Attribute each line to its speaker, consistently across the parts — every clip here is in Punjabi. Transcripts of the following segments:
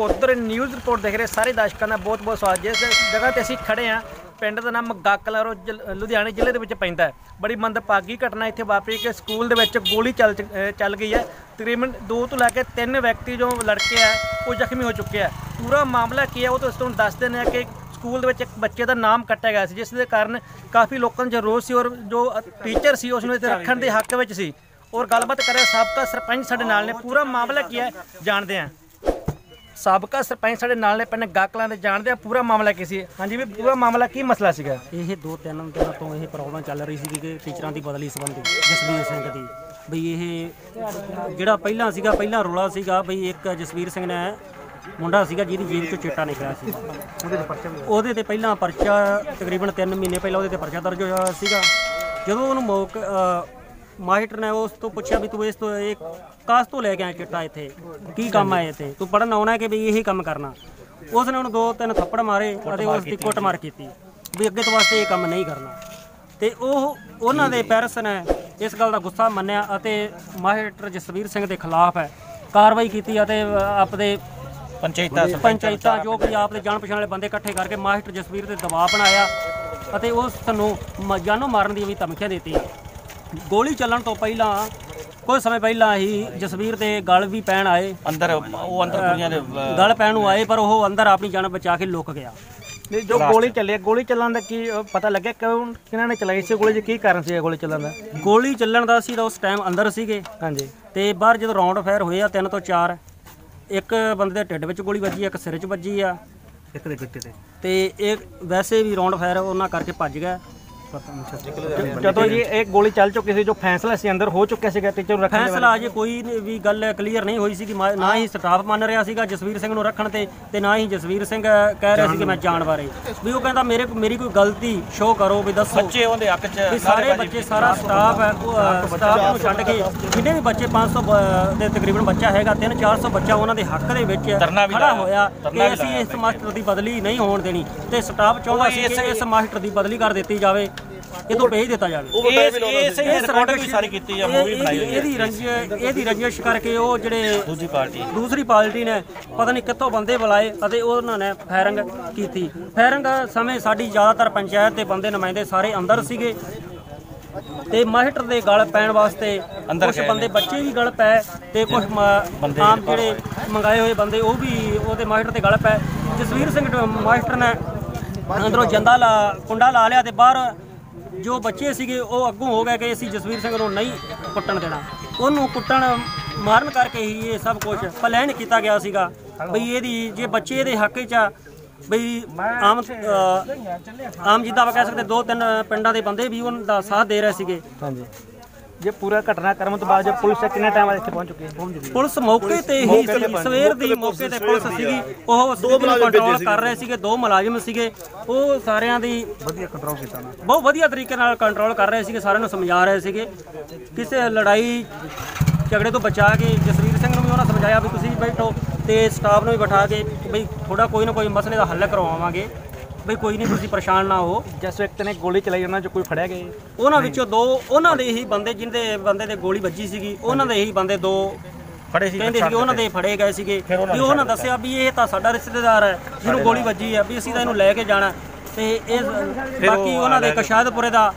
Speaker 1: ਨਕੋਦਰ ਨਿਊਜ਼ ਰਿਪੋਰਟ ਦੇਖ ਰਹੇ ਸਾਰੇ ਦਰਸ਼ਕਾਂ ਦਾ ਬਹੁਤ-ਬਹੁਤ ਸਵਾਗਤ। ਜਿਸ ਜਗ੍ਹਾ ਤੇ ਅਸੀਂ ਖੜੇ ਆ ਪਿੰਡ ਦਾ ਨਾਮ ਗਾਕਲਾ ਰੋ ਲੁਧਿਆਣੇ ਜ਼ਿਲ੍ਹੇ ਦੇ ਵਿੱਚ ਪੈਂਦਾ ਹੈ। ਬੜੀ ਮੰਦਭਾਗੀ ਘਟਨਾ ਇੱਥੇ ਵਾਪਰੀ ਕਿ ਸਕੂਲ ਦੇ ਵਿੱਚ ਗੋਲੀ ਚੱਲ ਚ- ਚੱਲ ਗਈ ਹੈ। ਤਕਰੀਬਨ 2 ਤੋਂ ਲੈ ਕੇ 3 ਵਿਅਕਤੀ ਜੋ ਲੜਕੇ ਆ ਉਹ ਜ਼ਖਮੀ ਹੋ ਚੁੱਕੇ ਆ ਪੂਰਾ ਮਾਮਲਾ ਕੀ ਹੈ, ਉਹ ਤਾਂ ਤੁਹਾਨੂੰ ਦੱਸ ਦਿੰਦੇ ਆ ਕਿ ਸਕੂਲ ਦੇ ਵਿੱਚ ਇੱਕ ਬੱਚੇ ਦਾ ਨਾਮ ਕੱਟਿਆ ਗਿਆ ਸੀ, ਜਿਸ ਦੇ ਕਾਰਨ ਕਾਫੀ ਲੋਕਾਂ ਨੂੰ ਰੋਸ ਸੀ ਔਰ ਜੋ ਟੀਚਰ ਸੀ, ਉਸ ਨੂੰ ਇੱਥੇ ਰੱਖਣ ਦੇ ਹੱਕ ਵਿੱਚ ਸੀ। ਔਰ ਗੱਲਬਾਤ ਕਰਿਆ ਸਾਬਕਾ ਸਰਪੰਚ ਸਾਡੇ ਨਾਲ ਨੇ। ਪੂਰਾ ਮਾਮਲਾ ਕੀ ਹੈ, ਜਾਣਦੇ ਆ ਸਾਬਕਾ ਸਰਪੰਚ ਸਾਡੇ ਨਾਲ ਨੇ ਪਿੰਡ ਗਾਕਲਾਂ ਦੇ ਜਾਣਦੇ ਆ ਪੂਰਾ ਮਾਮਲਾ ਕੀ ਸੀ? ਹਾਂਜੀ ਵੀ ਪੂਰਾ ਮਾਮਲਾ ਕੀ ਮਸਲਾ ਸੀਗਾ?
Speaker 2: ਇਹ ਦੋ ਤਿੰਨ ਦਿਨਾਂ ਤੋਂ ਇਹ ਪ੍ਰੋਬਲਮ ਚੱਲ ਰਹੀ ਸੀ ਕਿ ਟੀਚਰਾਂ ਦੀ ਬਦਲੀ ਸੰਬੰਧੀ ਜਸਵੀਰ ਸਿੰਘ ਦੀ। ਬਈ ਇਹ ਜਿਹੜਾ ਪਹਿਲਾਂ ਸੀਗਾ ਪਹਿਲਾਂ ਰੋਲਾ ਸੀਗਾ ਬਈ ਇੱਕ ਜਸਵੀਰ ਸਿੰਘ ਨੇ ਮੁੰਡਾ ਸੀਗਾ ਜਿਹਦੀ ਜੇਬ ਚੋਂ ਚਿੱਟਾ ਨਿਕਲਿਆ ਸੀ। ਉਹਦੇ ਤੇ ਪਹਿਲਾਂ ਪਰਚਾ ਤਕਰੀਬਨ 3 ਮਹੀਨੇ ਪਹਿਲਾਂ ਉਹਦੇ ਤੇ ਪਰਚਾ ਦਰਜ ਹੋਇਆ ਸੀਗਾ। ਜਦੋਂ ਉਹਨੂੰ ਮੌਕ ਮਾਸਟਰ ਨੇ ਉਸ ਤੋਂ ਪੁੱਛਿਆ ਵੀ ਤੂੰ ਇਸ ਤੋਂ ਇਹ ਕਾਸ ਤੋਂ ਲੈ ਕੇ ਆਇਆ ਚਿੱਟਾ ਇੱਥੇ? ਕੀ ਕੰਮ ਆਇਆ ਇੱਥੇ? ਤੂੰ ਪੜਨ ਆਉਣਾ ਕਿ ਵੀ ਇਹੀ ਕੰਮ ਕਰਨਾ? ਉਸ ਨੇ ਉਹਨੂੰ ਦੋ ਤਿੰਨ ਥੱਪੜ ਮਾਰੇ ਅਤੇ ਉਸ ਦੀ ਕੁੱਟਮਾਰ ਕੀਤੀ ਵੀ ਅੱਗੇ ਤੋਂ ਵਾਸਤੇ ਇਹ ਕੰਮ ਨਹੀਂ ਕਰਨਾ। ਤੇ ਉਹ ਉਹਨਾਂ ਦੇ ਪੈਰਸ ਨੇ ਇਸ ਗੱਲ ਦਾ ਗੁੱਸਾ ਮੰਨਿਆ ਅਤੇ ਮਾਸਟਰ ਜਸਵੀਰ ਸਿੰਘ ਦੇ ਖਿਲਾਫ ਹੈ ਕਾਰਵਾਈ ਕੀਤੀ ਅਤੇ ਆਪਦੇ
Speaker 1: ਪੰਚਾਇਤਾਂ
Speaker 2: ਪੰਚਾਇਤਾਂ ਜੋ ਵੀ ਆਪਦੇ ਜਾਣ ਪਛਾਣ ਵਾਲੇ ਬੰਦੇ ਇਕੱਠੇ ਕਰਕੇ ਮਾਸਟਰ ਜਸਵੀਰ ਤੇ ਦਬਾਅ ਬਣਾਇਆ ਅਤੇ ਉਸ ਨੂੰ ਜਾਨੋਂ ਮਾਰਨ ਦੀ ਵੀ ਧਮਕੀਆਂ ਦਿੱਤੀ ਗੋਲੀ ਚੱਲਣ ਤੋਂ ਪਹਿਲਾਂ ਕੁਝ ਸਮੇਂ ਪਹਿਲਾਂ ਹੀ ਜਸਵੀਰ ਦੇ ਗਲ ਵੀ ਪੈਣ ਆਏ।
Speaker 3: ਅੰਦਰ ਉਹ ਅੰਦਰ ਕੁੜੀਆਂ ਦੇ
Speaker 2: ਗਲ ਪੈਣ ਨੂੰ ਆਏ ਪਰ ਉਹ ਅੰਦਰ ਆਪਣੀ ਜਾਨ ਬਚਾ ਕੇ ਲੁਕ ਗਿਆ।
Speaker 1: ਨਹੀਂ ਜੋ ਗੋਲੀ ਚੱਲੀ ਗੋਲੀ ਚੱਲਣ ਦਾ ਕੀ ਪਤਾ ਲੱਗਿਆ ਕਿਉਂ ਕਿਹਨਾਂ ਨੇ ਚਲਾਈ ਸੀ ਗੋਲੀ ਜੀ ਕੀ ਕਾਰਨ ਸੀ ਇਹ ਗੋਲੀ ਚੱਲਣ ਦਾ?
Speaker 2: ਗੋਲੀ ਚੱਲਣ ਦਾ ਸੀ ਤਾਂ ਉਸ ਟਾਈਮ ਅੰਦਰ ਸੀਗੇ।
Speaker 1: ਹਾਂਜੀ।
Speaker 2: ਤੇ ਬਾਹਰ ਜਦੋਂ ਰਾਉਂਡ ਫਾਇਰ ਹੋਏ ਆ ਤਿੰਨ ਤੋਂ ਚਾਰ ਇੱਕ ਬੰਦੇ ਦੇ ਢਿੱਡ ਵਿੱਚ ਗੋਲੀ ਵੱਜੀ ਆ, ਇੱਕ ਸਿਰ 'ਚ ਵੱਜੀ ਆ।
Speaker 1: ਇੱਕ ਦੇ ਗਿੱਟੇ ਤੇ।
Speaker 2: ਤੇ ਇਹ ਵੈਸੇ ਵੀ ਰਾਉਂਡ ਫਾਇਰ ਉਹਨਾਂ ਕਰਕੇ ਭੱਜ ਗਿਆ।
Speaker 1: ਜਦੋਂ ਜੀ ਇਹ ਗੋਲੀ ਚੱਲ ਚੁੱਕੀ ਸੀ ਜੋ ਫੈਸਲਾ ਸੀ ਅੰਦਰ ਹੋ ਚੁੱਕਿਆ ਸੀਗਾ ਟੀਚਰ ਨੂੰ ਰੱਖਣ ਦੇ
Speaker 2: ਫੈਸਲਾ ਅਜੇ ਕੋਈ ਵੀ ਗੱਲ ਕਲੀਅਰ ਨਹੀਂ ਹੋਈ ਸੀ ਕਿ ਨਾ ਹੀ ਸਟਾਫ ਮੰਨ ਰਿਹਾ ਸੀਗਾ ਜਸਵੀਰ ਸਿੰਘ ਨੂੰ ਰੱਖਣ ਤੇ ਤੇ ਨਾ ਹੀ ਜਸਵੀਰ ਸਿੰਘ ਕਹਿ ਰਿਹਾ ਸੀ ਕਿ ਮੈਂ ਜਾਣ ਬਾਰੇ। ਵੀ ਉਹ ਕਹਿੰਦਾ ਮੇਰੇ ਮੇਰੀ ਕੋਈ ਗਲਤੀ ਸ਼ੋਅ ਕਰੋ ਵੀ ਦੱਸੋ।
Speaker 3: ਬੱਚੇ ਉਹਦੇ ਹੱਕ 'ਚ
Speaker 2: ਵੀ ਸਾਰੇ ਬੱਚੇ ਸਾਰਾ ਸਟਾਫ ਹੈ ਸਟਾਫ ਨੂੰ ਛੱਡ ਕੇ ਜਿੰਨੇ ਵੀ ਬੱਚੇ 500 ਬ- ਦੇ ਤਕਰੀਬਨ ਬੱਚਾ ਹੈਗਾ 3 400 ਬੱਚਾ ਉਹਨਾਂ ਦੇ ਹੱਕ ਦੇ ਵਿੱਚ ਖੜਾ ਹੋਇਆ। ਕਿ ਅਸੀਂ ਇਸ ਮਾਸਟਰ ਦੀ ਬਦਲੀ ਨਹੀਂ ਹੋਣ ਦੇਣੀ। ਤੇ ਸਟਾਫ ਚਾਹੁੰਦਾ ਸੀ ਕਿ ਇਸ ਮਾਸਟਰ ਦੀ ਬਦਲੀ ਕਰ ਦਿੱਤੀ ਜਾਵੇ। ਇਹ ਤੋਂ ਭੇਜ ਦਿੱਤਾ ਜਾਵੇ।
Speaker 3: ਇਹ ਇਹ ਸਹੀ ਰਿਕਾਰਡ ਵੀ ਸਾਰੀ ਕੀਤੀ ਆ ਮੂਵੀ
Speaker 2: ਇਹ-
Speaker 3: ਬਣਾਈ ਹੋਈ
Speaker 2: ਇਹਦੀ-
Speaker 3: ਹੈ?
Speaker 2: ਇਹਦੀ ਰੰਜ ਇਹਦੀ ਰੰਜਿਸ਼ ਕਰਕੇ ਉਹ ਜਿਹੜੇ
Speaker 3: ਦੂਜੀ ਪਾਰਟੀ।
Speaker 2: ਦੂਸਰੀ ਪਾਰਟੀ ਨੇ ਪਤਾ ਨਹੀਂ ਕਿੱਥੋਂ ਬੰਦੇ ਬੁਲਾਏ ਅਤੇ ਉਹਨਾਂ ਨੇ ਫਾਇਰਿੰਗ ਕੀਤੀ। ਫਾਇਰਿੰਗ ਸਮੇਂ ਸਾਡੀ ਜ਼ਿਆਦਾਤਰ ਪੰਚਾਇਤ ਦੇ ਬੰਦੇ ਨੁਮਾਇੰਦੇ ਸਾਰੇ ਅੰਦਰ ਸੀਗੇ ਤੇ ਮਾਸਟਰ ਦੇ ਗਲ ਪੈਣ ਵਾਸਤੇ
Speaker 3: ਅੰਦਰ
Speaker 2: ਕੁਝ ਬੰਦੇ ਬੱਚੇ ਵੀ ਗਲ ਪਏ ਤੇ ਕੁਝ ਆਮ ਜਿਹੜੇ ਮੰਗਾਏ ਹੋਏ ਬੰਦੇ ਉਹ ਵੀ ਉਹਦੇ ਮਾਸਟਰ ਤੇ ਗਲ ਪਏ। ਜਸਵੀਰ ਸਿੰਘ ਮਾਸਟਰ ਨੇ ਅੰਦਰੋਂ ਜੰਦਾ ਲਾ ਕੁੰਡਾ ਲਾ ਲਿਆ ਤੇ ਬਾਹਰ ਜੋ ਬੱਚੇ ਸੀਗੇ ਉਹ ਅੱਗੋਂ ਹੋ ਗਏ ਕਿ ਅਸੀਂ ਜਸਵੀਰ ਸਿੰਘ ਨੂੰ ਨਹੀਂ ਕੁੱਟਣ ਦੇਣਾ। ਉਹਨੂੰ ਕੁੱਟਣ ਮਾਰਨ ਕਰਕੇ ਹੀ ਇਹ ਸਭ ਕੁਝ ਪਲਾਨ ਕੀਤਾ ਗਿਆ ਸੀਗਾ। ਬਈ ਇਹਦੀ ਜੇ ਬੱਚੇ ਇਹਦੇ ਹੱਕ 'ਚ ਆ ਬਈ ਆਮ ਆਮ ਜਿੱਦਾਂ ਆਪਾਂ ਕਹਿ ਸਕਦੇ ਦੋ ਤਿੰਨ ਪਿੰਡਾਂ ਦੇ ਬੰਦੇ ਵੀ ਉਹਨਾਂ ਦਾ ਸਾਥ ਦੇ ਰਹੇ ਸੀਗੇ।
Speaker 1: ਹਾਂਜੀ। ਜੇ ਪੂਰਾ ਘਟਨਾ ਕਰਮ ਤੋਂ ਬਾਅਦ ਜੋ ਪੁਲਿਸ ਕਿੰਨੇ ਟਾਈਮ ਬਾਅਦ ਇੱਥੇ ਪਹੁੰਚ ਚੁੱਕੀ ਹੈ? ਪਹੁੰਚ ਚੁੱਕੀ
Speaker 2: ਪੁਲਿਸ ਮੌਕੇ ਤੇ ਹੀ ਸਵੇਰ ਦੀ ਮੌਕੇ ਤੇ ਪੁਲਿਸ ਸੀਗੀ। ਉਹ ਨੂੰ ਕੰਟਰੋਲ ਕਰ ਰਹੇ ਸੀਗੇ ਦੋ ਮੁਲਾਜ਼ਮ ਸੀਗੇ। ਉਹ ਸਾਰਿਆਂ ਦੀ
Speaker 1: ਵਧੀਆ ਕੰਟਰੋਲ ਕੀਤਾ ਨਾ।
Speaker 2: ਬਹੁਤ ਵਧੀਆ ਤਰੀਕੇ ਨਾਲ ਕੰਟਰੋਲ ਕਰ ਰਹੇ ਸੀਗੇ ਸਾਰਿਆਂ ਨੂੰ ਸਮਝਾ ਰਹੇ ਸੀਗੇ। ਕਿਸੇ ਲੜਾਈ ਝਗੜੇ ਤੋਂ ਬਚਾ ਕੇ ਜਸਵੀਰ ਸਿੰਘ ਨੂੰ ਵੀ ਉਹਨਾਂ ਸਮਝਾਇਆ ਵੀ ਤੁਸੀਂ ਬੈਠੋ ਤੇ ਸਟਾਫ ਨੂੰ ਵੀ ਬਿਠਾ ਕੇ ਬਈ ਥੋੜਾ ਕੋਈ ਨਾ ਕੋਈ ਮਸਲੇ ਦਾ ਹੱਲ ਕਰਵਾਵਾਂਗੇ। ਬਈ ਕੋਈ ਨਹੀਂ ਤੁਸੀਂ ਪਰੇਸ਼ਾਨ ਨਾ ਹੋ।
Speaker 1: ਜਿਸ ਵਿਅਕਤੀ ਨੇ ਗੋਲੀ ਚਲਾਈ ਉਹਨਾਂ ਚੋਂ ਕੋਈ ਫੜਿਆ ਗਿਆ ਜੀ?
Speaker 2: ਉਹਨਾਂ ਵਿੱਚੋਂ ਦੋ ਉਹਨਾਂ ਦੇ ਹੀ ਬੰਦੇ ਜਿੰਦੇ ਬੰਦੇ ਦੇ ਗੋਲੀ ਵੱਜੀ ਸੀਗੀ ਉਹਨਾਂ ਦੇ ਹੀ ਬੰਦੇ ਦੋ
Speaker 3: ਫੜੇ ਸੀ
Speaker 2: ਕਹਿੰਦੇ ਸੀ ਉਹਨਾਂ ਦੇ ਫੜੇ ਗਏ ਸੀਗੇ। ਵੀ ਉਹਨਾਂ ਦੱਸਿਆ ਵੀ ਇਹ ਤਾਂ ਸਾਡਾ ਰਿਸ਼ਤੇਦਾਰ ਹੈ ਜਿਹਨੂੰ ਗੋਲੀ ਵੱਜੀ ਹੈ ਵੀ ਅਸੀਂ ਤਾਂ ਇਹਨੂੰ ਲੈ ਕੇ ਜਾਣਾ। ਤੇ ਇਹ ਬਾਕੀ ਉਹਨਾਂ ਦੇ ਕਸ਼ਾਦਪੁਰੇ ਦਾ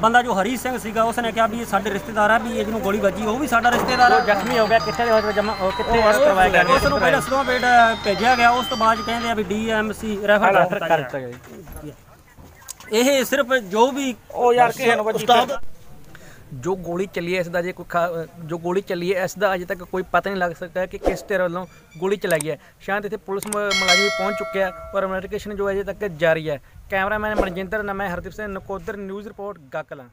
Speaker 2: ਬੰਦਾ ਜੋ ਹਰੀ ਸਿੰਘ ਸੀਗਾ ਉਸਨੇ ਕਿਹਾ ਵੀ ਇਹ ਸਾਡੇ ਰਿਸ਼ਤੇਦਾਰ ਹੈ ਵੀ ਇਹ ਜਿਹਨੂੰ ਗੋਲੀ ਵੱਜੀ ਉਹ ਵੀ ਸਾਡਾ ਰਿਸ਼ਤੇਦਾਰ ਹੈ
Speaker 1: ਜ਼ਖਮੀ ਹੋ ਗਿਆ ਕਿੱਥੇ ਦੇ ਹਸਪਤਾਲ ਜਮਾ ਉਹ ਕਿੱਥੇ ਕਰਵਾਇਆ ਗਿਆ?
Speaker 2: ਉਸ ਨੂੰ ਪਹਿਲਾਂ ਸਲੋਂ ਬੇਡ ਭੇਜਿਆ ਗਿਆ ਉਸ ਤੋਂ ਬਾਅਦ ਕਹਿੰਦੇ ਆ ਵੀ ਡੀਐਮਸੀ ਰੈਫਰ ਕਰ ਦਿੱਤਾ
Speaker 1: ਕਰ
Speaker 2: ਗਿਆ।
Speaker 1: ਦਿੱਤਾ ਗਿਆ ਜੀ।
Speaker 2: ਇਹ ਸਿਰਫ ਜੋ ਵੀ
Speaker 3: ਉਹ ਯਾਰ ਕਿਸੇ ਨੂੰ
Speaker 1: ਜੋ ਗੋਲੀ ਚੱਲੀ ਹੈ, ਇਸ ਦਾ ਜੇ ਕੋਈ ਖਾ- ਜੋ ਗੋਲੀ ਚੱਲੀ ਹੈ, ਇਸ ਦਾ ਅਜੇ ਤੱਕ ਕੋਈ ਪਤਾ ਨਹੀਂ ਲੱਗ ਸਕਦਾ ਕਿ ਕਿਸ ਧਿਰ ਵੱਲੋਂ ਗੋਲੀ ਚਲਾਈ ਹੈ। ਸ਼ਾਇਦ ਇੱਥੇ ਪੁਲਿਸ ਮ- ਮੁਲਾਜ਼ਮ ਵੀ ਪਹੁੰਚ ਚੁੱਕਿਆ ਔਰ ਇਨਵੈਸਟੀਗੇਸ਼ਨ ਜੋ ਅਜੇ ਤੱਕ ਜਾਰੀ ਹੈ। ਕੈਮਰਾਮੈਨ ਮਨਜਿੰਦਰ ਨਾਮ ਹੈ, ਹਰਦੀਪ ਸਿੰਘ ਨਕੋਦਰ ਨਿਊਜ਼ ਰਿਪੋਰਟ ਗਾਕਲਾਂ।